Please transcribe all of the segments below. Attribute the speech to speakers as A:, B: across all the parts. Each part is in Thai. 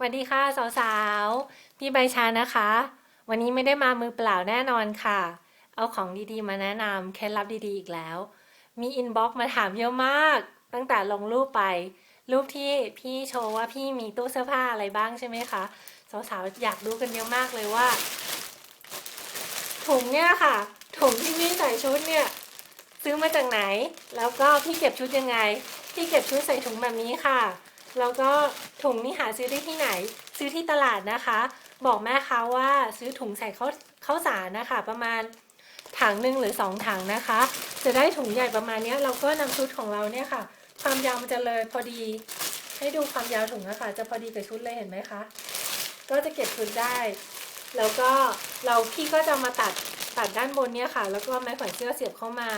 A: สวัสดีค่ะสาวๆ พี่ใบชานะคะ วันนี้ไม่ได้มามือเปล่าแน่นอนค่ะ เอาของดีๆ มาแนะนำเคล็ดลับดีๆอีกแล้ว มีอินบ็อกซ์มาถามเยอะมาก ตั้งแต่ลงรูปไป รูปที่พี่โชว์ว่าพี่มีตู้เสื้อผ้าอะไรบ้างใช่ไหมคะสาวๆอยากรู้กันเยอะมากเลยว่า ถุงเนี่ยค่ะ ถุงที่พี่ใส่ชุดเนี่ย ซื้อมาจากไหน แล้วก็พี่เก็บชุดยังไง พี่เก็บชุดใส่ถุงแบบนี้ค่ะ แล้วก็ถุงนี่หาซื้อได้ที่ไหน ซื้อที่ตลาดนะคะ บอกแม่ค้าว่าซื้อถุงใส่ข้าวข้าวสารนะคะ ประมาณถังหนึ่งหรือสองถังนะคะ จะได้ถุงใหญ่ประมาณเนี้ยเราก็นำชุดของเราเนี่ยค่ะ ความยาวมันจะเลยพอดี ให้ดูความยาวถุงนะคะ จะพอดีกับชุดเลยเห็นไหมคะ ก็จะเก็บชุดได้ แล้วก็เราพี่ก็จะมาตัดตัดด้านบนเนี่ยค่ะ แล้วก็ไม้แขวนเสื้อเสียบเข้ามา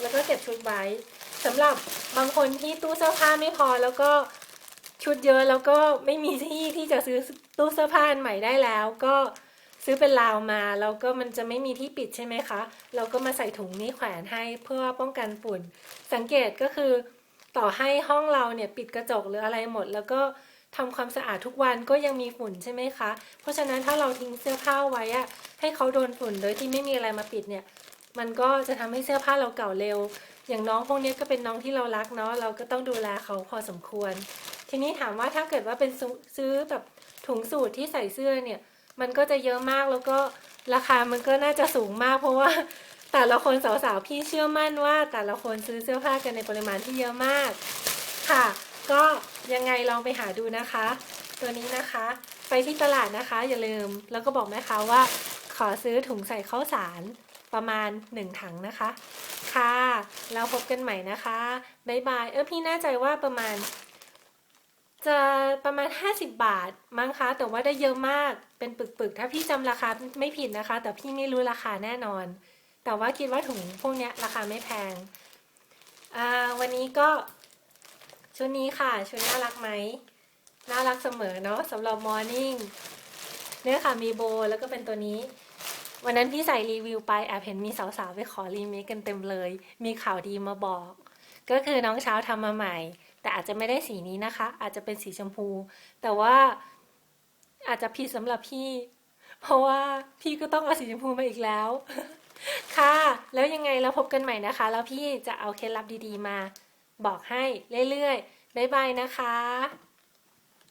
A: แล้วก็เก็บชุดไว้ สำหรับบางคนที่ตู้เสื้อผ้าไม่พอแล้วก็ชุดเยอะแล้วก็ไม่มีที่ที่จะซื้อตู้เสื้อผ้าอันใหม่ได้แล้ว ก็ซื้อเป็นราวมาแล้วก็มันจะไม่มีที่ปิดใช่ไหมคะ เราก็มาใส่ถุงนี้แขวนให้เพื่อป้องกันฝุ่น สังเกตก็คือต่อให้ห้องเราเนี่ยปิดกระจกหรืออะไรหมด แล้วก็ทำความสะอาดทุกวันก็ยังมีฝุ่นใช่ไหมคะ เพราะฉะนั้นถ้าเราทิ้งเสื้อผ้าไว้อะให้เขาโดนฝุ่นโดยที่ไม่มีอะไรมาปิดเนี่ย มันก็จะทำให้เสื้อผ้าเราเก่าเร็ว อย่างน้องพวกนี้ก็เป็นน้องที่เรารักเนาะ เราก็ต้องดูแลเขาพอสมควร ทีนี้ถามว่าถ้าเกิดว่าเป็นซุซื้อแบบถุงสูตรที่ใส่เสื้อเนี่ย มันก็จะเยอะมากแล้วก็ราคามันก็น่าจะสูงมาก เพราะว่า แต่ละคนสาวๆพี่เชื่อมั่นว่า แต่ละคนซื้อเสื้อผ้ากันในปริมาณที่เยอะมาก ค่ะ ก็ยังไงลองไปหาดูนะคะ ตัวนี้นะคะ ไปที่ตลาดนะคะ อย่าลืม แล้วก็บอกแม่ค้าว่า ขอซื้อถุงใส่ข้าวสาร ประมาณ 1 ถังนะคะ ค่ะแล้วพบกันใหม่นะคะบ๊ายบาย เออพี่แน่ใจว่าประมาณ จะประมาณ 50 บาทมั้งคะ แต่ว่าได้เยอะมากเป็นปึกๆ ถ้าพี่จำราคาไม่ผิดนะคะ แต่พี่ไม่รู้ราคาแน่นอน แต่ว่าคิดว่าถุงพวกนี้ราคาไม่แพงอ่าวันนี้ก็ชุดนี้ค่ะชุดน่ารักไหมน่ารักเสมอเนาะสำหรับมอร์นิ่งเนี่ยค่ะมีโบแล้วก็เป็นตัวนี้ วันนั้นพี่ใส่รีวิวไปแอบเห็นมีสาวๆไปขอรีเมคกันเต็มเลย มีข่าวดีมาบอก ก็คือน้องเช้าทำมาใหม่ แต่อาจจะไม่ได้สีนี้นะคะ อาจจะเป็นสีชมพู แต่ว่าอาจจะผิดสำหรับพี่ เพราะว่าพี่ก็ต้องเอาสีชมพูมาอีกแล้ว ค่ะ แล้วยังไงเราพบกันใหม่นะคะ แล้วพี่จะเอาเคล็ดลับดีๆมา บอกให้เรื่อยๆบ๊ายบายนะคะ